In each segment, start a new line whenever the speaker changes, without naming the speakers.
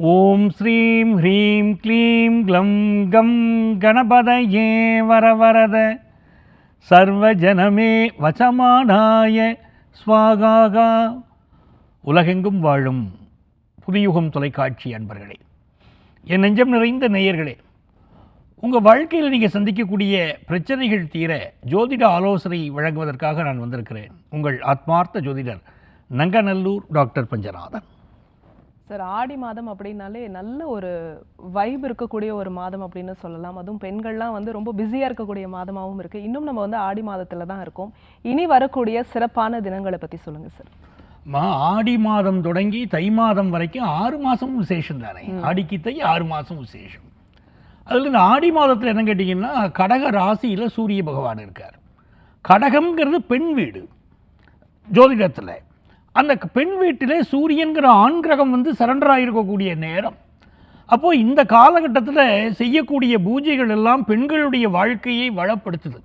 ஓம் ஸ்ரீம் ஹ்ரீம் க்ளீம் க்ளம் கம் கணபதயே வரவரத. சர்வஜனமே வசமானாய ஸ்வாகாகா உலகெங்கும் வாழும் புதியுகம் தொலைக்காட்சி அன்பர்களே என் நெஞ்சம் நிறைந்த நேயர்களே உங்கள் வாழ்க்கையில் நீங்கள் சந்திக்கக்கூடிய பிரச்சனைகள் தீர ஜோதிட ஆலோசனை வழங்குவதற்காக நான் வந்திருக்கிறேன். உங்கள் ஆத்மார்த்த ஜோதிடர் நங்கநல்லூர் டாக்டர் பஞ்சநாதன்.
சார் ஆடி மாதம் அப்படின்னாலே நல்ல ஒரு வைப் இருக்கக்கூடிய ஒரு மாதம் அப்படின்னு சொல்லலாம். அதுவும் பெண்கள்லாம் வந்து ரொம்ப பிஸியாக இருக்கக்கூடிய மாதமாகவும் இருக்குது இன்னும் நம்ம வந்து ஆடி மாதத்தில் தான் இருக்கோம். இனி வரக்கூடிய சிறப்பான தினங்களை பற்றி சொல்லுங்கள் சார்.
மா ஆடி மாதம் தொடங்கி தை மாதம் வரைக்கும் ஆறு மாதம் விசேஷம் தானே? ஆடிக்கு தை ஆறு மாதம் விசேஷம். அதில் இந்த ஆடி மாதத்தில் என்ன கேட்டிங்கன்னா கடக ராசியில் சூரிய பகவான் இருக்கார். கடகம்ங்கிறது பெண் வீடு. ஜோதிடத்தில். அந்த பெண் வீட்டிலே சூரியன்கிற ஆண் கிரகம் வந்து சரண்டர் ஆகிருக்கக்கூடிய நேரம். அப்போது இந்த காலகட்டத்தில் செய்யக்கூடிய பூஜைகள் எல்லாம் பெண்களுடைய வாழ்க்கையை வளப்படுத்துது.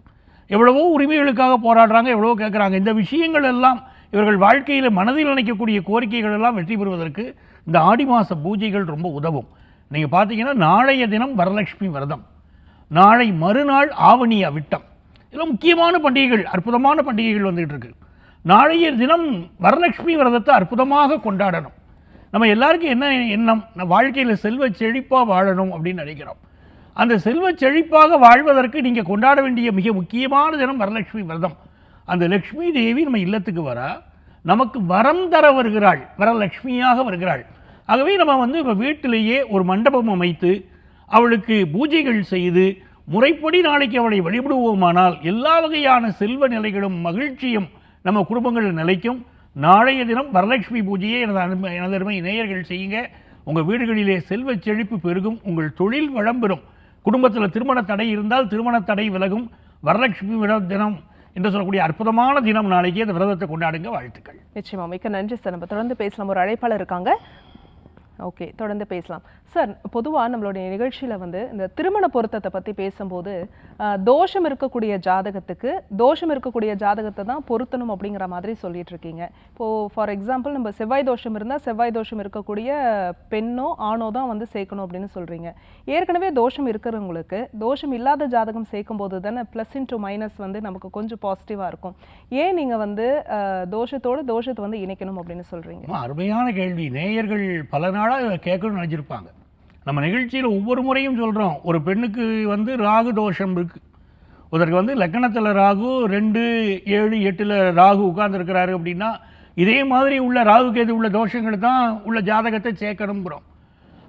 எவ்வளவோ உரிமைகளுக்காக போராடுறாங்க எவ்வளவோ கேட்குறாங்க இந்த விஷயங்கள் எல்லாம் இவர்கள் வாழ்க்கையில் மனதில் நினைக்கக்கூடிய கோரிக்கைகள் எல்லாம் வெற்றி பெறுவதற்கு இந்த ஆடி மாத பூஜைகள் ரொம்ப உதவும். நீங்கள் பார்த்தீங்கன்னா நாளைய தினம் வரலட்சுமி விரதம். நாளை மறுநாள் ஆவணி அவிட்டம் இதெல்லாம் முக்கியமான பண்டிகைகள் அற்புதமான பண்டிகைகள் வந்துகிட்டு இருக்குது நாளைய தினம் வரலட்சுமி விரதத்தை அற்புதமாக கொண்டாடணும். நம்ம எல்லாருக்கும் என்ன எண்ணம்? நம்ம வாழ்க்கையில் செல்வ செழிப்பாக வாழணும் அப்படின்னு நினைக்கிறோம். அந்த செல்வ செழிப்பாக வாழ்வதற்கு நீங்கள் கொண்டாட வேண்டிய மிக முக்கியமான தினம் வரலட்சுமி விரதம். அந்த லக்ஷ்மி தேவி நம்ம இல்லத்துக்கு வர நமக்கு வரம் தர வருகிறாள் வரலட்சுமியாக வருகிறாள். ஆகவே நம்ம வந்து இப்போ வீட்டிலேயே ஒரு மண்டபம் அமைத்து அவளுக்கு பூஜைகள் செய்து முறைப்படி நாளைக்கு அவளை வழிபடுவோமானால் எல்லா வகையான செல்வ நிலைகளும் மகிழ்ச்சியும் நம்ம குடும்பங்கள் நிலைக்கும். நாளைய தினம் வரலட்சுமி பூஜையை எனது அனும எனது அருமை நேயர்கள் செய்யுங்க. உங்கள் வீடுகளிலே செல்வச் செழிப்பு பெருகும் உங்கள் தொழில் வளம் பெறும். குடும்பத்தில் திருமண தடை இருந்தால் திருமண தடை விலகும். வரலட்சுமி விட தினம் என்று சொல்லக்கூடிய அற்புதமான தினம் நாளைக்கு அந்த விரதத்தை கொண்டாடுங்க வாழ்த்துக்கள்.
நிச்சயமா மிக்க நன்றி சார். நம்ம தொடர்ந்து பேசலாம். ஒரு அழைப்பாளர் இருக்காங்க. ஓகே தொடர்ந்து பேசலாம். சார் பொதுவாக நம்மளுடைய நிகழ்ச்சியில் வந்து இந்த திருமண பொருத்தத்தை பற்றி பேசும்போது தோஷம் இருக்கக்கூடிய ஜாதகத்துக்கு தோஷம் இருக்கக்கூடிய ஜாதகத்தை தான் பொருத்தணும் அப்படிங்கிற மாதிரி சொல்லிட்டு இருக்கீங்க இப்போது ஃபார் எக்ஸாம்பிள் நம்ம செவ்வாய் தோஷம் இருந்தால் செவ்வாய் தோஷம் இருக்கக்கூடிய பெண்ணோ ஆணோ தான் வந்து சேர்க்கணும் அப்படின்னு சொல்கிறீங்க ஏற்கனவே தோஷம் இருக்கிறவங்களுக்கு தோஷம் இல்லாத ஜாதகம் சேர்க்கும் போது தானே ப்ளஸ் இன்ட்டு மைனஸ் வந்து நமக்கு கொஞ்சம் பாசிட்டிவாக இருக்கும். ஏன் நீங்கள் வந்து தோஷத்தோடு தோஷத்தை வந்து இணைக்கணும் அப்படின்னு சொல்கிறீங்க
அருமையான கேள்வி. நேயர்கள் பல நாளாக கேட்கணும்னு நினச்சிருப்பாங்க. நம்ம நிகழ்ச்சியில் ஒவ்வொரு முறையும் சொல்கிறோம் ஒரு பெண்ணுக்கு வந்து ராகு தோஷம் இருக்கு. ஒருத்தருக்கு வந்து லக்கணத்தில் ராகு ரெண்டு ஏழு எட்டில் ராகு உட்கார்ந்துருக்கிறாரு அப்படின்னா இதே மாதிரி உள்ள ராகு கேது உள்ள தோஷங்கள் தான் உள்ள ஜாதகத்தை சேர்க்கணுங்கிறோம்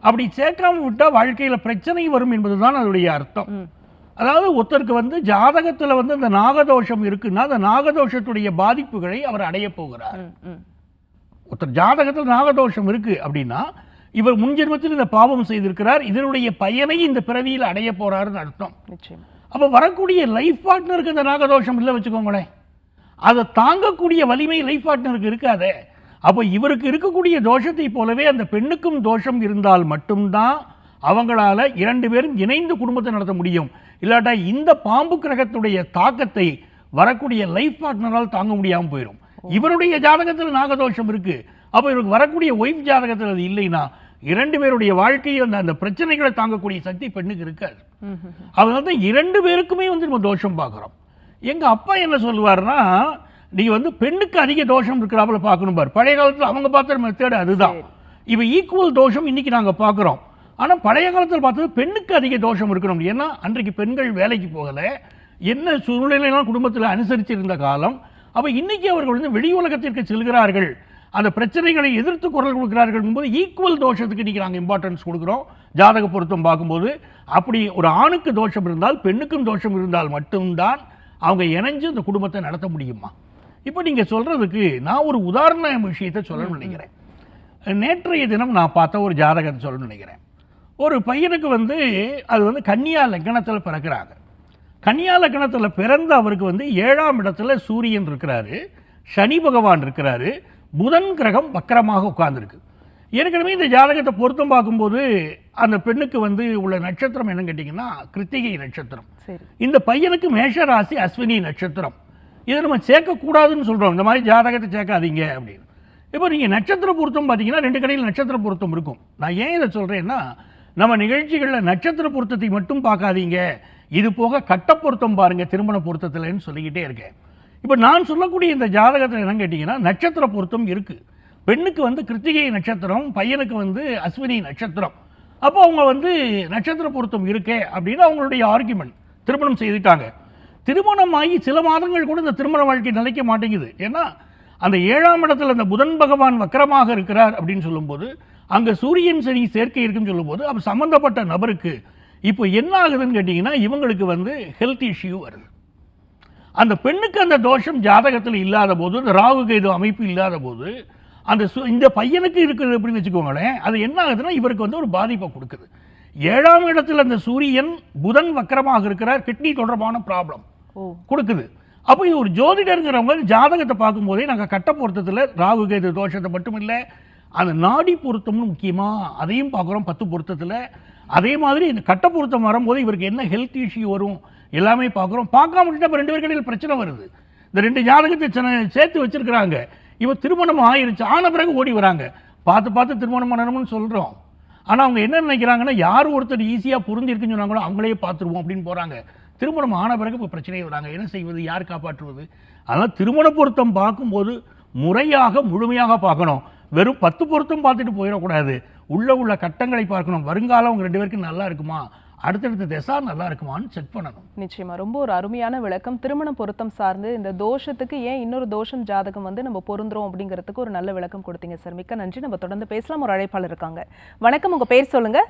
அப்படி சேர்க்காம விட்டால் வாழ்க்கையில் பிரச்சனை வரும் என்பது தான் அதோடைய அர்த்தம் அதாவது ஒருத்தருக்கு வந்து ஜாதகத்தில் வந்து அந்த நாகதோஷம் இருக்குன்னா அந்த நாகதோஷத்துடைய பாதிப்புகளை அவர் அடையப் போகிறார். ஒருத்தர் ஜாதகத்தில் நாகதோஷம் இருக்கு அப்படின்னா இவர் முன்ஜென்மத்தில் இந்த பாவம் செய்திருக்கிறார். இதனுடைய பயனை இந்த பிறவியில் அடைய போறாருன்னு அர்த்தம். அப்போ வரக்கூடிய லைஃப் பார்ட்னருக்கு இந்த நாகதோஷம் இல்லை வச்சுக்கோங்களேன். அதை தாங்கக்கூடிய வலிமை லைஃப் பார்ட்னருக்கு இருக்காதே. அப்போ இவருக்கு இருக்கக்கூடிய தோஷத்தை போலவே அந்த பெண்ணுக்கும் தோஷம் இருந்தால் மட்டும்தான் அவங்களால இரண்டு பேரும் இணைந்து குடும்பத்தை நடத்த முடியும். இல்லாட்டா இந்த பாம்பு கிரகத்துடைய தாக்கத்தை வரக்கூடிய லைஃப் பார்ட்னரால் தாங்க முடியாமல் போயிடும் இவருடைய ஜாதகத்தில் நாகதோஷம் இருக்கு. அப்போ இவருக்கு வரக்கூடிய ஒய்ஃப் ஜாதகத்தில் அது இல்லைன்னா இரண்டு பேருடைய வாழ்க்கையில் அந்த அந்த பிரச்சனைகளை தாங்கக்கூடிய சக்தி பெண்ணுக்கு இருக்காது. அதனால தான் இரண்டு பேருக்குமே வந்து நம்ம தோஷம் பார்க்குறோம். எங்கள் அப்பா என்ன சொல்லுவார்னா நீ வந்து பெண்ணுக்கு அதிக தோஷம் இருக்கிறாப்புல பார்க்கணும் பார். பழைய காலத்தில் அவங்க பார்த்த மெத்தேடு அதுதான். இப்போ ஈக்குவல் தோஷம் இன்னைக்கு நாங்கள் பார்க்குறோம். ஆனால் பழைய காலத்தில் பார்த்தது பெண்ணுக்கு அதிக தோஷம் இருக்கணும். ஏன்னா அன்றைக்கு பெண்கள் வேலைக்கு போகலை. என்ன சூழ்நிலையெல்லாம் குடும்பத்தில் அனுசரிச்சிருந்த காலம். அப்போ இன்னைக்கு அவர்கள் வந்து வெளி உலகத்திற்கு செல்கிறார்கள். அந்த பிரச்சனைகளை எதிர்த்து குரல் கொடுக்கிறார்கள் போது ஈக்குவல் தோஷத்துக்கு இன்றைக்கி நாங்கள் இம்பார்ட்டன்ஸ் கொடுக்குறோம். ஜாதக பொருத்தம் பார்க்கும்போது அப்படி ஒரு ஆணுக்கு தோஷம் இருந்தால் பெண்ணுக்கும் தோஷம் இருந்தால் மட்டும்தான் அவங்க இணைஞ்சு அந்த குடும்பத்தை நடத்த முடியுமா? இப்போ நீங்கள் சொல்கிறதுக்கு நான் ஒரு உதாரண விஷயத்தை சொல்லணும்னு நினைக்கிறேன். நேற்றைய தினம் நான் பார்த்த ஒரு ஜாதகத்தை சொல்லணும்னு நினைக்கிறேன். ஒரு பையனுக்கு வந்து அது வந்து கன்னியா லக்னத்தில் பிறக்கிறாங்க. கன்னியா லக்னத்தில் பிறந்த அவருக்கு வந்து ஏழாம் இடத்துல சூரியன் இருக்கிறாரு. சனி பகவான் இருக்கிறாரு. புதன் கிரகம் வக்கரமாக உட்கார்ந்துருக்கு. ஏற்கனவே இந்த ஜாதகத்தை பொருத்தம் பார்க்கும்போது அந்த பெண்ணுக்கு வந்து உள்ள நட்சத்திரம் என்னன்னு கேட்டிங்கன்னா கிருத்திகை நட்சத்திரம். இந்த பையனுக்கு மேஷ ராசி அஸ்வினி நட்சத்திரம். இதை நம்ம சேர்க்கக்கூடாதுன்னு சொல்கிறோம் இந்த மாதிரி ஜாதகத்தை சேர்க்காதீங்க அப்படின்னு. இப்போ நீங்கள் நட்சத்திர பொருத்தம் பார்த்தீங்கன்னா ரெண்டு கடையில் நட்சத்திர பொருத்தம் இருக்கும். நான் ஏன் இதை சொல்கிறேன்னா நம்ம நிகழ்ச்சிகளில் நட்சத்திர பொருத்தத்தை மட்டும் பார்க்காதீங்க. இது போக கட்ட பொருத்தம் பாருங்கள் திருமண பொருத்தத்தில்னு சொல்லிக்கிட்டே இருக்கேன். இப்போ நான் சொல்லக்கூடிய இந்த ஜாதகத்தில் என்னன்னு கேட்டிங்கன்னா நட்சத்திர பொருத்தம் இருக்குது பெண்ணுக்கு வந்து கிருத்திகை நட்சத்திரம் பையனுக்கு வந்து அஸ்வினி நட்சத்திரம். அப்போ அவங்க வந்து நட்சத்திர பொருத்தம் இருக்கே அப்படின்னு அவங்களுடைய ஆர்குமெண்ட் திருமணம் செய்துட்டாங்க. திருமணம் ஆகி சில மாதங்கள் கூட இந்த திருமண வாழ்க்கை நிலைக்க மாட்டேங்குது. ஏன்னா அந்த ஏழாம் இடத்துல அந்த புதன் பகவான் வக்கரமாக இருக்கிறார் அப்படின்னு சொல்லும்போது அங்கே சூரியன் சனி சேர்க்கை இருக்குன்னு சொல்லும்போது அப்போ சம்மந்தப்பட்ட நபருக்கு இப்போ என்ன ஆகுதுன்னு கேட்டிங்கன்னா இவங்களுக்கு வந்து ஹெல்த் இஷ்யூ வருது. அந்த பெண்ணுக்கு அந்த தோஷம் ஜாதகத்தில் இல்லாத போது இந்த ராகு கேது அமைப்பு இல்லாத போது அந்த சு- இந்த பையனுக்கு இருக்கிறது எப்படின்னு வச்சுக்கோங்களேன் அது என்ன ஆகுதுன்னா இவருக்கு வந்து ஒரு பாதிப்பை கொடுக்குது. ஏழாம் இடத்துல அந்த சூரியன் புதன் வக்கரமாக இருக்கிறார் கிட்னி தொடர்பான ப்ராப்ளம் கொடுக்குது. அப்போ இது ஒரு ஜோதிடருங்கிறவங்க ஜாதகத்தை பார்க்கும்போதே நாங்கள் கட்ட பொருத்தத்தில் ராகு கேது தோஷத்தை மட்டும் இல்லை அந்த நாடி பொருத்தம்னு முக்கியமாக அதையும் பார்க்குறோம் பத்து பொருத்தத்தில். அதே மாதிரி இந்த கட்ட பொருத்தம் வரும்போது இவருக்கு என்ன ஹெல்த் இஷ்யூ வரும் எல்லாமே பார்க்குறோம். பார்க்காம விட்டுட்டு இப்போ ரெண்டு பேருக்கிடையில் பிரச்சனை வருது. இந்த ரெண்டு ஜாதகத்தை சேர்த்து வச்சிருக்கிறாங்க. இவன் திருமணம் ஆயிருச்சு. ஆன பிறகு ஓடி வராங்க. பார்த்து பார்த்து திருமணம் பண்ணணும்னு சொல்கிறோம் ஆனால் அவங்க என்ன நினைக்கிறாங்கன்னா யார் ஒருத்தர் ஈஸியாக புரிஞ்சிருக்குன்னு சொன்னாங்களோ அவங்களே பார்த்துருவோம் அப்படின்னு போகிறாங்க திருமணம் ஆன பிறகு இப்போ பிரச்சனையை வராங்க. என்ன செய்வது? யார் காப்பாற்றுவது? அதனால் திருமண பொருத்தம் பார்க்கும்போது முறையாக முழுமையாக பார்க்கணும். வெறும் பத்து பொருத்தம் பார்த்துட்டு போயிடக்கூடாது. உள்ள உள்ள கட்டங்களை பார்க்கணும். வருங்காலம் அவங்க ரெண்டு பேருக்கும் நல்லா இருக்குமா? அடுத்தடுத்த திசா நல்லா இருக்குமான்னு செக் பண்ணணும்.
நிச்சயமா. ரொம்ப ஒரு அருமையான விளக்கம். திருமண பொருத்தம் சார்ந்து இந்த தோஷத்துக்கு ஏன் இன்னொரு தோஷம் ஜாதகம் வந்து நம்ம பொருந்துறோம் அப்படிங்கிறதுக்கு ஒரு நல்ல விளக்கம் கொடுத்தீங்க சார். மிக்க நன்றி. நம்ம தொடர்ந்து பேசலாம். ஒரு அழைப்பாளர் இருக்காங்க. வணக்கம். உங்க பேர் சொல்லுங்க.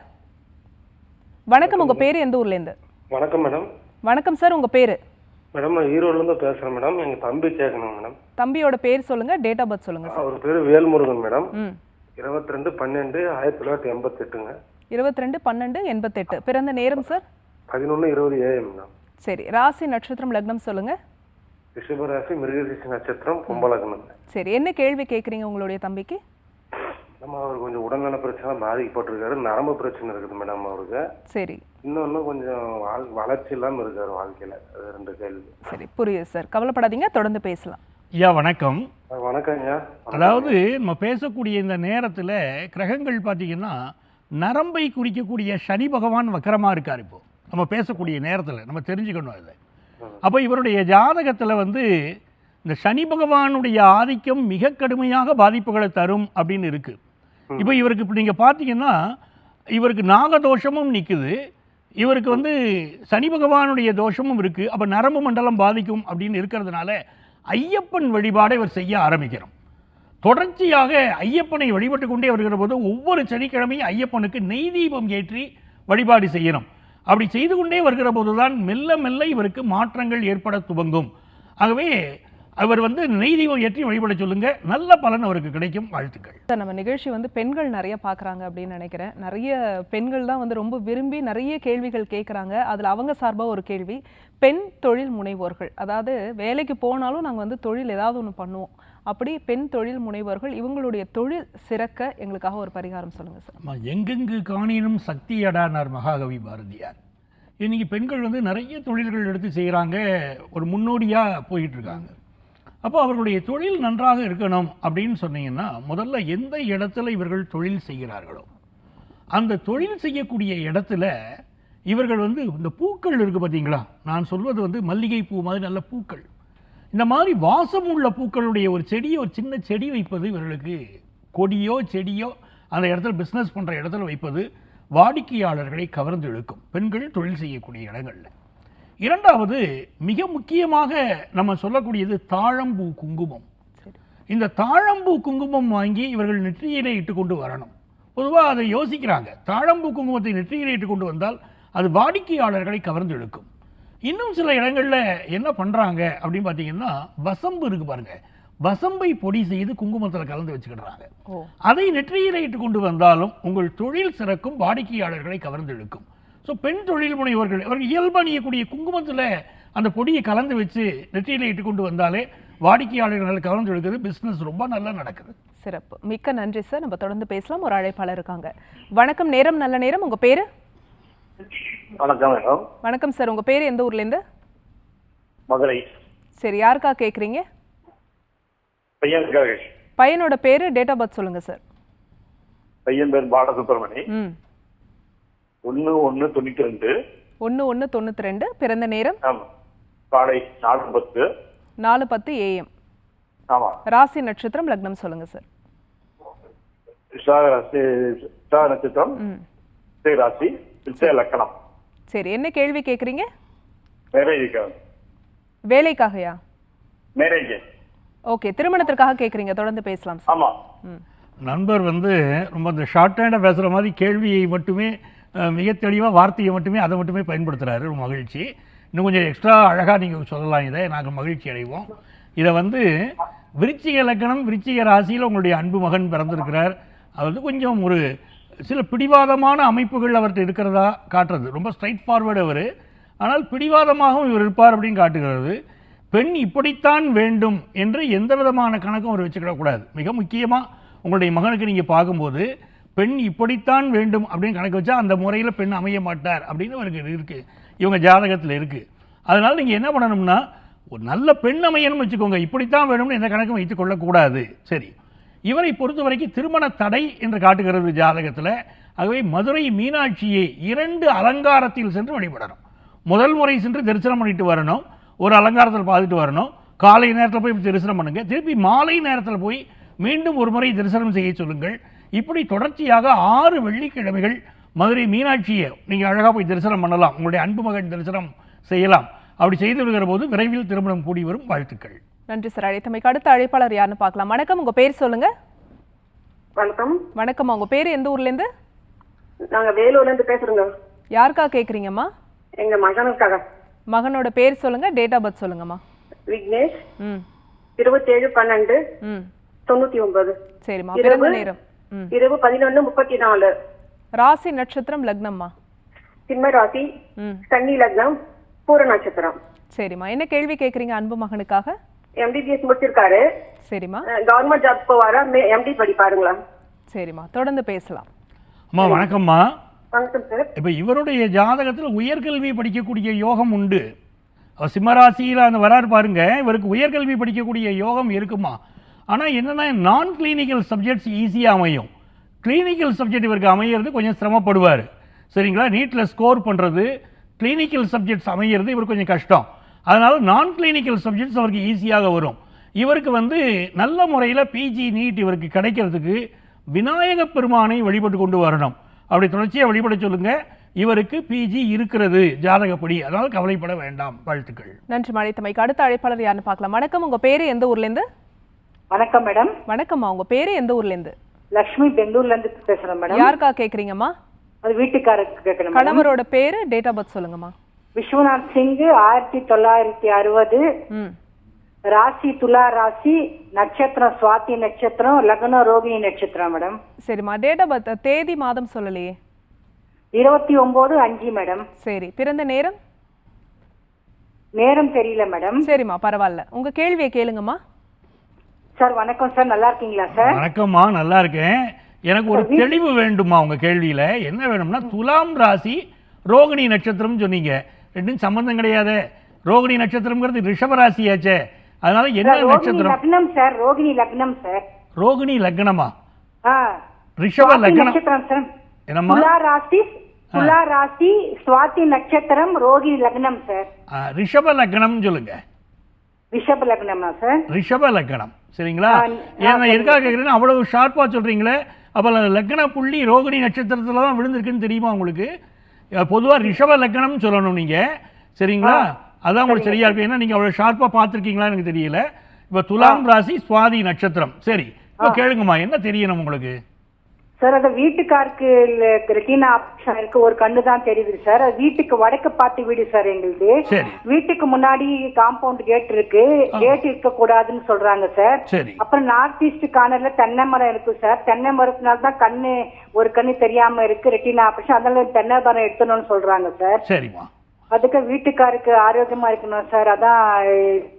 வணக்கம். உங்க பேர் எந்த ஊர்ல இருந்து?
வணக்கம் மேடம்.
வணக்கம் சார். உங்க பேரு?
மேடம் நான் ஈரோடுலேருந்து பேசுகிறேன் மேடம். எங்கள் தம்பி கேட்கணும் மேடம்.
தம்பியோட பேர் சொல்லுங்க. டேட் ஆஃப் பர்த் சொல்லுங்க சார்.
அவர் பேர் வேல்முருகன் மேடம். இருபத்தி ரெண்டு பன்னெண்டு ஆயிரத்தி தொள்ளாயிரத்தி எண்பத்தெட்டுங்க.
இருபத்தி ரெண்டு பன்னெண்டு எண்பத்தெட்டு. பிறந்த நேரம் சார்
பதினொன்று இருபது ஏஎம் மேடம்
சரி. ராசி நட்சத்திரம் லக்னம் சொல்லுங்க.
ரிஷபராசி மிருகசீஷ நட்சத்திரம் கும்பலக்னம்
சரி. என்ன கேள்வி கேட்குறீங்க உங்களுடைய தம்பிக்கு?
நம்ம அவர் கொஞ்சம் உடல்நல பிரச்சனை பாதிக்கப்பட்டிருக்காரு. நரம்பு பிரச்சனை இருக்குது மேடம் அவருக்கு.
சரி.
இன்னொன்று கொஞ்சம் வாழ் வளர்ச்சி இல்லாமல் இருக்காரு வாழ்க்கையில். அது ரெண்டு கேள்வி.
சரி. புரியுது சார் கவலைப்படாதீங்க. தொடர்ந்து பேசலாம்.
ஐயா வணக்கம்.
வணக்கம் ஐயா.
அதாவது நம்ம பேசக்கூடிய இந்த நேரத்தில் கிரகங்கள் பார்த்தீங்கன்னா நரம்பை குறிக்கக்கூடிய சனி பகவான் வக்கரமாக இருக்கார் இப்போ. நம்ம பேசக்கூடிய நேரத்தில் நம்ம தெரிஞ்சுக்கணும் அதை. அப்போ இவருடைய ஜாதகத்தில் வந்து இந்த சனி பகவானுடைய ஆதிக்கம் மிக கடுமையாக பாதிப்புகளை தரும் அப்படின்னு இருக்குது இப்போ இவருக்கு இப்போ நீங்கள் பார்த்தீங்கன்னா இவருக்கு நாகதோஷமும் நிற்குது இவருக்கு வந்து சனி பகவானுடைய தோஷமும் இருக்குது அப்போ நரம்பு மண்டலம் பாதிக்கும் அப்படின்னு இருக்கிறதுனால ஐயப்பன் வழிபாடை இவர் செய்ய ஆரம்பிக்கிறோம். தொடர்ச்சியாக ஐயப்பனை வழிபட்டு கொண்டே வருகிற போது ஒவ்வொரு சனிக்கிழமையும் ஐயப்பனுக்கு நெய் தீபம் ஏற்றி வழிபாடு செய்யணும். அப்படி செய்து கொண்டே வருகிற போதுதான் மெல்ல மெல்ல இவருக்கு மாற்றங்கள் ஏற்பட துவங்கும். ஆகவே அவர் வந்து நெய் தீபம் ஏற்றி வழிபட சொல்லுங்க. நல்ல பலன் அவருக்கு கிடைக்கும். வாழ்த்துக்கள்.
சார் நம்ம நிகழ்ச்சி வந்து பெண்கள் நிறைய பார்க்குறாங்க அப்படின்னு நினைக்கிறேன். நிறைய பெண்கள் தான் வந்து ரொம்ப விரும்பி நிறைய கேள்விகள் கேட்குறாங்க. அதில் அவங்க சார்பாக ஒரு கேள்வி. பெண் தொழில் முனைவோர்கள் அதாவது வேலைக்கு போனாலும் நாங்கள் வந்து தொழில் ஏதாவது ஒன்று பண்ணுவோம். அப்படி பெண் தொழில் முனைவர்கள் இவங்களுடைய தொழில் சிறக்க எங்களுக்காக ஒரு பரிகாரம் சொல்லுங்க சார்.
எங்கெங்கு காணினும் சக்தி அடானார் மகாகவி பாரதியார். இன்னைக்கு பெண்கள் வந்து நிறைய தொழில்கள் எடுத்து செய்கிறாங்க ஒரு முன்னோடியாக போயிட்டு இருக்காங்க. அப்போ அவர்களுடைய தொழில் நன்றாக இருக்கணும் அப்படின்னு சொன்னீங்கன்னா முதல்ல எந்த இடத்துல இவர்கள் தொழில் செய்கிறார்களோ அந்த தொழில் செய்யக்கூடிய இடத்துல இவர்கள் வந்து இந்த பூக்கள் இருக்குது பார்த்தீங்களா நான் சொல்வது வந்து மல்லிகை பூ மாதிரி நல்ல பூக்கள். இந்த மாதிரி வாசம் உள்ள பூக்களுடைய ஒரு செடியை ஒரு சின்ன செடி வைப்பது இவர்களுக்கு கொடியோ செடியோ அந்த இடத்துல பிஸ்னஸ் பண்ணுற இடத்துல வைப்பது வாடிக்கையாளர்களை கவர்ந்து இழுக்கும். பெண்கள் தொழில் செய்யக்கூடிய இடங்களில். இரண்டாவது மிக முக்கியமாக நம்ம சொல்லக்கூடியது தாழம்பூ குங்குமம். இந்த தாழம்பூ குங்குமம் வாங்கி இவர்கள் நெற்றியிலே இட்டு கொண்டு வரணும். பொதுவாக அதை யோசிக்கிறாங்க. தாழம்பூ குங்குமத்தை நெற்றியிலே இட்டு கொண்டு வந்தால் அது வாடிக்கையாளர்களை கவர்ந்து இழுக்கும். இன்னும் சில இடங்களில் என்ன பண்ணுறாங்க அப்படின்னு பார்த்தீங்கன்னா வசம்பு இருக்கு பாருங்க. வசம்பை பொடி செய்து குங்குமத்தில் கலந்து வச்சுக்கிடுறாங்க. அதை நெற்றியில இட்டு கொண்டு வந்தாலும் உங்கள் தொழில் சிறக்கும் வாடிக்கையாளர்களை கவர்ந்தெழுக்கும் ஸோ பெண் தொழில் முனைவர்கள் அவர்கள் இயல்பு அணியக்கூடிய குங்குமத்தில் அந்த பொடியை கலந்து வச்சு நெற்றியில இட்டு கொண்டு வந்தாலே வாடிக்கையாளர்களை கவர்ந்து எடுக்கிறது பிஸ்னஸ் ரொம்ப நல்லா நடக்குது.
சிறப்பு. மிக்க நன்றி சார் நம்ம தொடர்ந்து பேசலாம். ஒரு அழைப்பாளர் இருக்காங்க. வணக்கம். நேரம் நல்ல நேரம். உங்க பேரு?
வணக்கம் மேடம்.
வணக்கம் சார். உங்க பேரு எந்த ஊர்ல இருந்து?
மதுரை.
சரி யாருக்கா கேக்குறீங்க?
பையனுக்காக.
பையனோட பேரு டேட் ஆஃப் பர்த் சொல்லுங்க சார்.
பையன் பேர் பாலசுப்ரமணி.
ம்.
ஒன்று ஒன்று தொண்ணூற்றி ரெண்டு.
ஒன்று ஒன்று தொண்ணூற்றி ரெண்டு. பிறந்த நேரம்?
ஆமாம் காலை நாலு பத்து.
நாலு பத்து ஏஎம்.
ஆமாம்
ராசி நட்சத்திரம் லக்னம் சொல்லுங்க சார்.
விசாக ராசி விசாக நட்சத்திரம்.
ம்.
ராசி. விசய லக்கணம்
சரி என்ன கேள்வி கேட்குறீங்க
மேரேஜ்
வேலைக்காகயா?
மேரேஜ்.
ஓகே திருமணத்திற்காக கேட்குறீங்க தொடர்ந்து பேசலாம் சார்.
ஆமாம்
ம்.
நண்பர் வந்து ரொம்ப இந்த ஷார்ட் ஹேண்டாக பேசுகிற மாதிரி கேள்வியை மட்டுமே மிக தெளிவாக வார்த்தையை மட்டுமே அதை மட்டுமே பயன்படுத்துகிறாரு ரொம்ப மகிழ்ச்சி. இன்னும் கொஞ்சம் எக்ஸ்ட்ரா அழகாக நீங்கள் சொல்லலாம் இதை. நாங்கள் மகிழ்ச்சி அடைவோம். இதை வந்து விருச்சிக லக்கணம் விருச்சிக ராசியில் உங்களுடைய அன்பு மகன் பிறந்திருக்கிறார். அது வந்து கொஞ்சம் ஒரு சில பிடிவாதமான அமைப்புகள் அவர்கிட்ட இருக்கிறதா காட்டுறது. ரொம்ப ஸ்ட்ரைட் ஃபார்வர்டு அவர். ஆனால் பிடிவாதமாகவும் இவர் இருப்பார் அப்படின்னு காட்டுகிறது. பெண் இப்படித்தான் வேண்டும் என்று எந்த விதமான கணக்கும் அவர் வச்சுக்கிடக்கூடாது மிக முக்கியமாக உங்களுடைய மகனுக்கு நீங்கள் பார்க்கும்போது பெண் இப்படித்தான் வேண்டும் அப்படின்னு கணக்கு வச்சா அந்த முறையில் பெண் அமைய மாட்டார் அப்படின்னு அவருக்கு இருக்குது இவங்க ஜாதகத்தில் இருக்குது அதனால் நீங்கள் என்ன பண்ணணும்னா ஒரு நல்ல பெண் அமையணும்னு வச்சுக்கோங்க. இப்படித்தான் வேணும்னு எந்த கணக்கும் வைத்துக்கொள்ளக்கூடாது சரி. இவரை பொறுத்த வரைக்கும் திருமண தடை என்று காட்டுகிறது ஜாதகத்தில். ஆகவே மதுரை மீனாட்சியை இரண்டு அலங்காரத்தில் சென்று வழிபடணும். முதல் முறை சென்று தரிசனம் பண்ணிட்டு வரணும். ஒரு அலங்காரத்தில் பார்த்துட்டு வரணும். காலை நேரத்தில் போய் தரிசனம் பண்ணுங்க. திருப்பி மாலை நேரத்தில் போய் மீண்டும் ஒரு முறை தரிசனம் செய்ய சொல்லுங்கள். இப்படி தொடர்ச்சியாக ஆறு வெள்ளிக்கிழமைகள் மதுரை மீனாட்சியை நீங்கள் அழகாக போய் தரிசனம் பண்ணலாம். உங்களுடைய அன்பு மகன் தரிசனம் செய்யலாம். அப்படி செய்து வருகிற போது விரைவில் திருமணம் கூடி வரும் வாழ்த்துக்கள்.
நன்றி சார். அழைத்தமைக்கு அடுத்த அழைப்பாளர் யாருன்னு பார்க்கலாம். வணக்கம். உங்க பேர் சொல்லுங்க.
வணக்கம்.
வணக்கம் உங்க பேர் எந்த ஊர்லேருந்து
நாங்க வேலூர்ல இருந்து பேசுறோங்க.
யாருக்கா கேட்குறீங்கம்மா
எங்க மகனுக்காக.
மகனோட பேர் சொல்லுங்க. டேட் ஆஃப் பர்த் சொல்லுங்கம்மா.
விக்னேஷ்.
ம்.
இருபத்தேழு பன்னெண்டு.
ம்.
தொண்ணூத்தி ஒன்பது
சரிம்மா? பிறந்த நேரம்?
இரவு பதினொன்னு முப்பத்தி நாலு
ராசி நட்சத்திரம் லக்னம்மா?
சிம்ம ராசி கன்னி லக்னம் பூர நட்சத்திரம்.
சரிம்மா. என்ன கேள்வி கேட்குறீங்க அன்பு மகனுக்காக?
எம்பிபிஎஸ் முடிச்சிருக்காரு.
சரிம்மா.
கவர்மெண்ட் ஜாப் போவாரா? எம்டி படிப்பாருங்களா
சரிம்மா. தொடர்ந்து பேசலாம்.
அம்மா வணக்கம்மா.
வணக்கம் சார்
இப்போ இவருடைய ஜாதகத்தில் உயர்கல்வி படிக்கக்கூடிய யோகம் உண்டு. அவர் சிம்மராசியில் அந்த வராரு பாருங்க. இவருக்கு உயர்கல்வி படிக்கக்கூடிய யோகம் இருக்குமா? ஆனால் என்னென்னா நான் கிளினிக்கல் சப்ஜெக்ட்ஸ் ஈஸியாக அமையும். கிளினிக்கல் சப்ஜெக்ட் இவருக்கு அமையிறது கொஞ்சம் சிரமப்படுவார். சரிங்களா? நீட்டில் ஸ்கோர் பண்ணுறது கிளினிக்கல் சப்ஜெக்ட்ஸ் அமையிறது இவர் கொஞ்சம் கஷ்டம். அதனால் நான் கிளினிக்கல் சப்ஜெக்ட்ஸ் அவருக்கு ஈஸியாக வரும். இவருக்கு வந்து நல்ல முறையில் பிஜி நீட் இவருக்கு கிடைக்கிறதுக்கு விநாயக பெருமானை வழிபட்டு கொண்டு வரணும். அப்படி தொடர்ச்சியாக வழிபட சொல்லுங்க. இவருக்கு பிஜி இருக்கிறது ஜாதகப்படி. அதனால் கவலைப்பட வேண்டாம் வாழ்த்துக்கள்.
நன்றி அழைத்தமைக்கு அடுத்த அழைப்பாளர் யாருன்னு பார்க்கலாம். வணக்கம். உங்க பேரு எந்த ஊர்லேருந்து?
வணக்கம் மேடம்.
வணக்கம்மா. உங்க பேரு எந்த ஊர்லேருந்து?
லக்ஷ்மி பெங்களூர்ல இருந்து பேசுறேன் மேடம்.
யாருக்கா கேட்குறீங்கம்மா
அது வீட்டுக்காரருக்கு கேட்கணும்
கணவரோட பேரு டேட் ஆஃப் பர்த் சொல்லுங்கம்மா.
விஸ்வநாத் சிங் ஆயிரத்தி தொள்ளாயிரத்தி அறுபது.
ம்.
ராசி துலா ராசி நட்சத்திரம் சுவாதி நட்சத்திரம் லக்னம் ரோகிணி நட்சத்திரம் மேடம்.
சரிம்மா டேட் ஆஃப் பர்த் தேதி மாதம் சொல்லலையே.
இருபத்தி ஒன்பது அஞ்சு மேடம்.
சரி பிறந்த நேரம்?
நேரம் தெரியல மேடம்.
சரிம்மா பரவாயில்ல. உங்க கேள்வியை கேளுங்கம்மா.
சார் வணக்கம் சார் நல்லா இருக்கீங்களா சார்?
வணக்கம்மா நல்லா இருக்கேன். எனக்கு ஒரு தெளிவு வேண்டுமா உங்க கேள்வியில. என்ன வேணும்னா துலாம் ராசி ரோகிணி நட்சத்திரம் சொன்னீங்க. ரெண்டும் சம்பந்தம் கிடையாது. ரோகிணி நட்சத்திரம்ங்கிறது ரிஷப ராசியாச்சே அதனால என்ன நட்சத்திரம்?
லக்னம் சார் ரோகிணி லக்னம் சார்.
ரோகிணி லக்னமா? ரிஷப லக்னம். என்னம்மா?
துலா ராசி துலா ராசி சுவாதி நட்சத்திரம் ரோகிணி லக்னம் சார்.
ரிஷப லக்னம்னு சொல்லுங்க.
ரிஷப லக்னமா சார்?
ரிஷப லக்னம். சரிங்களா? ஏன்னா எதுக்காக கேட்குறேன்னா அவ்வளவு ஷார்ப்பாக சொல்கிறீங்களே அப்போ லக்ன புள்ளி ரோகிணி நட்சத்திரத்தில் தான் விழுந்திருக்குன்னு தெரியுமா உங்களுக்கு? பொதுவாக ரிஷப லக்னம்னு சொல்லணும் நீங்கள் சரிங்களா? அதான் உங்களுக்கு சரியா இருக்கும் ஏன்னா நீங்கள் அவ்வளோ ஷார்ப்பாக பார்த்துருக்கீங்களா எனக்கு தெரியல. இப்போ துலாம் ராசி சுவாதி நட்சத்திரம். சரி இப்போ கேளுங்கம்மா என்ன தெரியணும் உங்களுக்கு?
சார் அது வீட்டுக்காருக்கு ரெட்டினா ஆப்ஷன் இருக்கு ஒரு கண்ணு தான் தெரியுது சார். வீட்டுக்கு வடக்கு பார்த்து வீடு சார் எங்களுது. வீட்டுக்கு முன்னாடி காம்பவுண்ட் கேட் இருக்கு. கேட் இருக்க கூடாதுன்னு சொல்றாங்க சார்.
சரி.
அப்புறம் நார்த் ஈஸ்ட் கார்னர்ல தென்னை மரம் இருக்கு சார். தென்னை மரத்தினால தான் கண்ணு ஒரு கண்ணு தெரியாம இருக்கு ரெட்டினா ஆப்ரேஷன் அதனால தென்னை மரம் எடுத்தணும்னு சொல்றாங்க சார்.
சரிம்மா.
அதுக்கு வீட்டுக்காருக்கு ஆரோக்கியமா இருக்கணும் சார். அதான்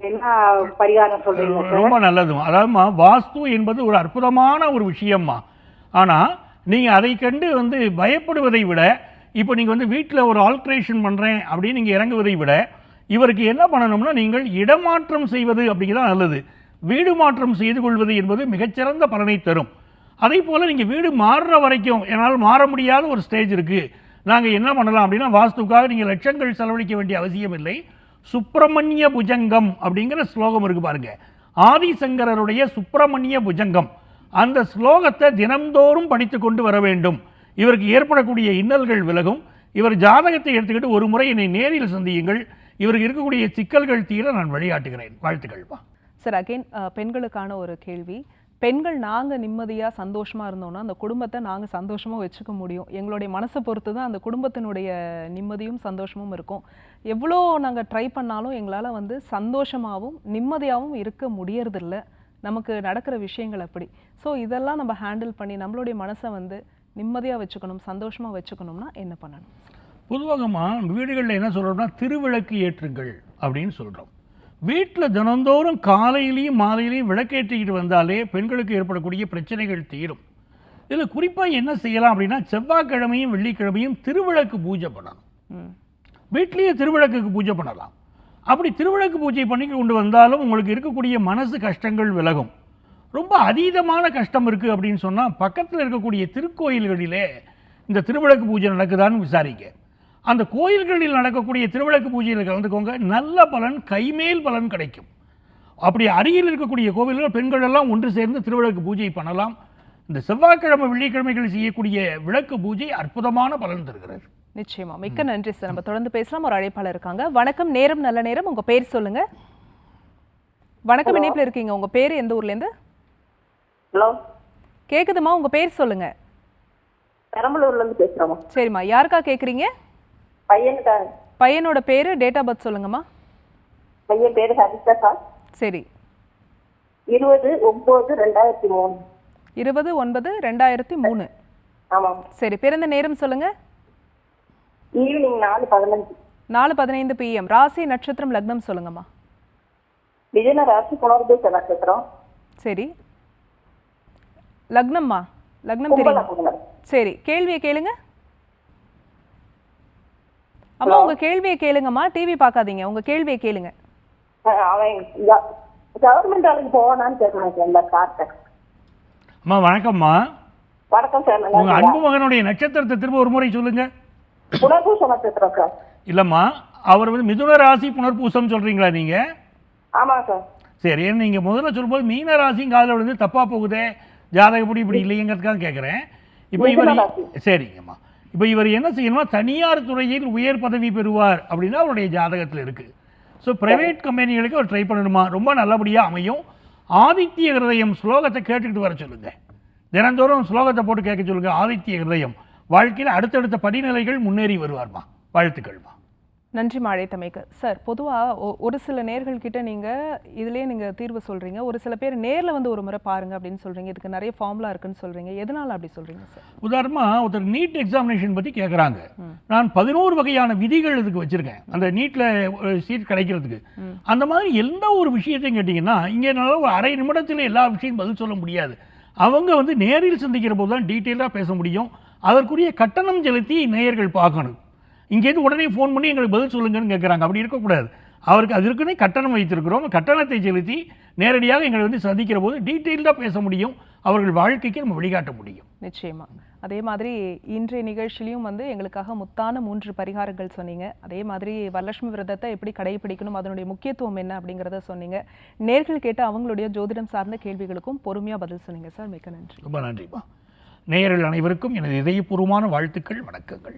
என்ன பரிகாரம் சொல்றீங்க
ரொம்ப நல்லதுமா அதாவதுமா வாஸ்து என்பது ஒரு அற்புதமான ஒரு விஷயம்மா. ஆனால் நீங்கள் அதை கண்டு வந்து பயப்படுவதை விட இப்போ நீங்கள் வந்து வீட்டில் ஒரு ஆல்ட்ரேஷன் பண்ணுறேன் அப்படின்னு நீங்கள் இறங்குவதை விட இவருக்கு என்ன பண்ணணும்னா நீங்கள் இடமாற்றம் செய்வது அப்படிங்கிறது நல்லது. வீடு மாற்றம் செய்து கொள்வது என்பது மிகச்சிறந்த பலனை தரும். அதே போல் நீங்கள் வீடு மாறுற வரைக்கும் என்னால் மாற முடியாத ஒரு ஸ்டேஜ் இருக்குது நாங்கள் என்ன பண்ணலாம் அப்படின்னா வாஸ்துக்காக நீங்கள் லட்சங்கள் செலவழிக்க வேண்டிய அவசியம் இல்லை. சுப்பிரமணிய புஜங்கம் அப்படிங்கிற ஸ்லோகம் இருக்கு பாருங்க. ஆதிசங்கரருடைய சுப்பிரமணிய புஜங்கம். அந்த ஸ்லோகத்தை தினம்தோறும் படித்து கொண்டு வர வேண்டும். இவருக்கு ஏற்படக்கூடிய இன்னல்கள் விலகும். இவர் ஜாதகத்தை எடுத்துக்கிட்டு ஒரு முறை என்னை நேரில் சந்தியுங்கள். இவருக்கு இருக்கக்கூடிய சிக்கல்கள் தீர நான் வழிகாட்டுகிறேன். வாழ்த்துக்கள்ப்பா.
சார் அகைன் பெண்களுக்கான ஒரு கேள்வி. பெண்கள் நாங்கள் நிம்மதியாக சந்தோஷமாக இருந்தோம்னா அந்த குடும்பத்தை நாங்கள் சந்தோஷமாக வச்சுக்க முடியும். எங்களுடைய மனசை பொறுத்து தான் அந்த குடும்பத்தினுடைய நிம்மதியும் சந்தோஷமும் இருக்கும். எவ்வளோ நாங்கள் ட்ரை பண்ணாலும் எங்களால் வந்து சந்தோஷமாகவும் நிம்மதியாகவும் இருக்க முடியறதில்ல. நமக்கு நடக்கிற விஷயங்கள் அப்படி. ஸோ இதெல்லாம் நம்ம ஹேண்டில் பண்ணி நம்மளுடைய மனசை வந்து நிம்மதியாக வச்சுக்கணும் சந்தோஷமாக வச்சுக்கணும்னா என்ன பண்ணணும்?
பொதுவாகமா வீடுகளில் என்ன சொல்கிறோம்னா திருவிளக்கு ஏற்றுங்கள் அப்படின்னு சொல்கிறோம் வீட்டில் தினந்தோறும் காலையிலையும் மாலையிலையும் விளக்கேற்றிக்கிட்டு வந்தாலே பெண்களுக்கு ஏற்படக்கூடிய பிரச்சனைகள் தீரும். இதில் குறிப்பாக என்ன செய்யலாம் அப்படின்னா செவ்வாய்க்கிழமையும் வெள்ளிக்கிழமையும் திருவிளக்கு பூஜை பண்ணணும். வீட்லேயே திருவிளக்குக்கு பூஜை பண்ணலாம். அப்படி திருவிளக்கு பூஜை பண்ணி கொண்டு வந்தாலும் உங்களுக்கு இருக்கக்கூடிய மனசு கஷ்டங்கள் விலகும். ரொம்ப அதீதமான கஷ்டம் இருக்குது அப்படின்னு சொன்னால் பக்கத்தில் இருக்கக்கூடிய திருக்கோயில்களிலே இந்த திருவிளக்கு பூஜை நடக்குதான்னு விசாரிங்க. அந்த கோயில்களில் நடக்கக்கூடிய திருவிளக்கு பூஜையில் கலந்துக்கோங்க. நல்ல பலன் கைமேல் பலன் கிடைக்கும். அப்படி அருகில் இருக்கக்கூடிய கோவில்கள் பெண்கள் எல்லாம் ஒன்று சேர்ந்து திருவிளக்கு பூஜை பண்ணலாம். இந்த செவ்வாய்க்கிழமை வெள்ளிக்கிழமைகள் செய்யக்கூடிய விளக்கு பூஜை அற்புதமான பலன் தருகிறது.
நிச்சயமா. மிக்க நன்றி சார். நம்ம தொடர்ந்து பேசலாம். ஒரு அழைப்பாளர் இருக்காங்க. வணக்கம். நேரம் நல்ல நேரம். உங்க பேர் சொல்லுங்க. வணக்கம். இணைப்புல இருக்கீங்க. உங்க பேர் எந்த ஊர்ல இருந்து?
ஹலோ.
கேக்குதுமா? உங்க பேர் சொல்லுங்க.
பெரம்பலூர்ல இருந்து பேசுறோம்
சரிம்மா. யாருக்கா கேக்குறீங்க?
பையனுக்காக
பையனோட பேரு டேட் ஆஃப் பர்த் சொல்லுங்கம்மா.
பையன் பேரு ஹரிபிரசாத்
சரி.
இருபது ஒன்பது ரெண்டாயிரத்தி மூணு.
இருபது ஒன்பது ரெண்டாயிரத்தி மூணு.
ஆமாம்.
சரி பிறந்த நேரம் சொல்லுங்க.
ஈவினிங் நாலு பதினஞ்சு.
நாலு பதினைந்து பிஎம் ராசி நட்சத்திரம் லக்னம் சொல்லுங்கம்மா.
மிதுன ராசி புனர்தேச நட்சத்திரம்.
சரி. லக்னம்மா? லக்னம் தெரியும். சரி கேள்வியை கேளுங்க. அம்மா உங்க கேள்வியை கேளுங்கம்மா. டிவி பார்க்காதீங்க. உங்க கேள்வியை கேளுங்க.
அவன் கவர்மெண்ட் வேலைக்கு போவானான்னு கேட்கணும் சார் இந்த கார்ட்டை
அம்மா வணக்கம்மா.
வணக்கம் சார்
உங்க? அன்பு மகனுடைய நட்சத்திரத்தை திரும்ப ஒரு முறை சொல்லுங்க.
புனர்பூச நட்சத்திரம் சார்.
இல்லம்மா அவர் வந்து மிதுன ராசி புனர்பூசம் சொல்றீங்களா நீங்க?
ஆமாம் சார்.
சரி ஏன்னா நீங்க முதல்ல சொல்லும்போது மீன ராசியும் காதில் விழுந்து தப்பா போகுதே ஜாதகப்படி இப்படி இல்லைங்கிறதுக்காக கேட்குறேன் இப்போ இவர். சரிங்கம்மா. இப்போ இவர் என்ன செய்யணும்னா தனியார் துறையில் உயர் பதவி பெறுவார் அப்படின்னா அவருடைய ஜாதகத்தில் இருக்குது ஸோ ப்ரைவேட் கம்பெனிகளுக்கு அவர் ட்ரை பண்ணணுமா? ரொம்ப நல்லபடியாக அமையும். ஆதித்ய ஹிருதயம் ஸ்லோகத்தை கேட்டுக்கிட்டு வர சொல்லுங்க. தினந்தோறும் ஸ்லோகத்தை போட்டு கேட்க சொல்லுங்கள் ஆதித்ய ஹிருதயம். வாழ்க்கையில் அடுத்தடுத்த படிநிலைகள் முன்னேறி வருவார்மா? வாழ்த்துக்கள்மா.
நன்றி அழைத்தமைக்கு சார் பொதுவா ஒ- ஒரு சில நேர்கள் கிட்ட நீங்க இதுலயே நீங்க தீர்வு சொல்றீங்க. ஒரு சில பேர் நேர்ல வந்து ஒரு முறை பாருங்க அப்படின்னு சொல்றீங்க. இதுக்கு நிறைய ஃபார்முலா இருக்குன்னு சொல்றீங்க. எதனால அப்படி சொல்றீங்க சார்?
உதாரணமாக ஒருத்தர் நீட் எக்ஸாமினேஷன் பற்றி கேட்குறாங்க நான் பதினோரு வகையான விதிகள் இதுக்கு வச்சுருக்கேன். அந்த நீட்டில் சீட் கிடைக்கிறதுக்கு. அந்த மாதிரி எந்த ஒரு விஷயத்தையும் கேட்டிங்கன்னா இங்கே என்னால் ஒரு அரை நிமிடத்தில் எல்லா விஷயம் பதில் சொல்ல முடியாது. அவங்க வந்து நேரில் சந்திக்கிற போது தான் டீட்டெயிலாக பேச முடியும். அதற்குரிய கட்டணம் செலுத்தி நேயர்கள் பார்க்கணும். இங்கேருந்து உடனே ஃபோன் பண்ணி எங்களுக்கு பதில் சொல்லுங்கன்னு கேட்குறாங்க அப்படி இருக்கக்கூடாது. அவருக்கு அதற்குனே கட்டணம் வைத்திருக்கிறோம். கட்டணத்தை செலுத்தி நேரடியாக எங்களை வந்து சந்திக்கிற போது டீட்டெயில்டாக பேச முடியும். அவர்கள் வாழ்க்கைக்கு நம்ம வழிகாட்ட முடியும்.
நிச்சயமா. அதே மாதிரி இன்றைய நிகழ்ச்சியிலையும் வந்து எங்களுக்காக முத்தான மூன்று பரிகாரங்கள் சொன்னீங்க. அதே மாதிரி வரலட்சுமி விரதத்தை எப்படி கடைபிடிக்கணும் அதனுடைய முக்கியத்துவம் என்ன அப்படிங்கிறத சொன்னீங்க. நேர்கள் கேட்ட அவங்களுடைய ஜோதிடம் சார்ந்த கேள்விகளுக்கும் பொறுமையா பதில் சொன்னீங்க. சார் மிக்க நன்றி.
ரொம்ப நன்றிப்பா நேயர்கள் அனைவருக்கும் எனது இதயபூர்வமான வாழ்த்துக்கள் வணக்கங்கள்.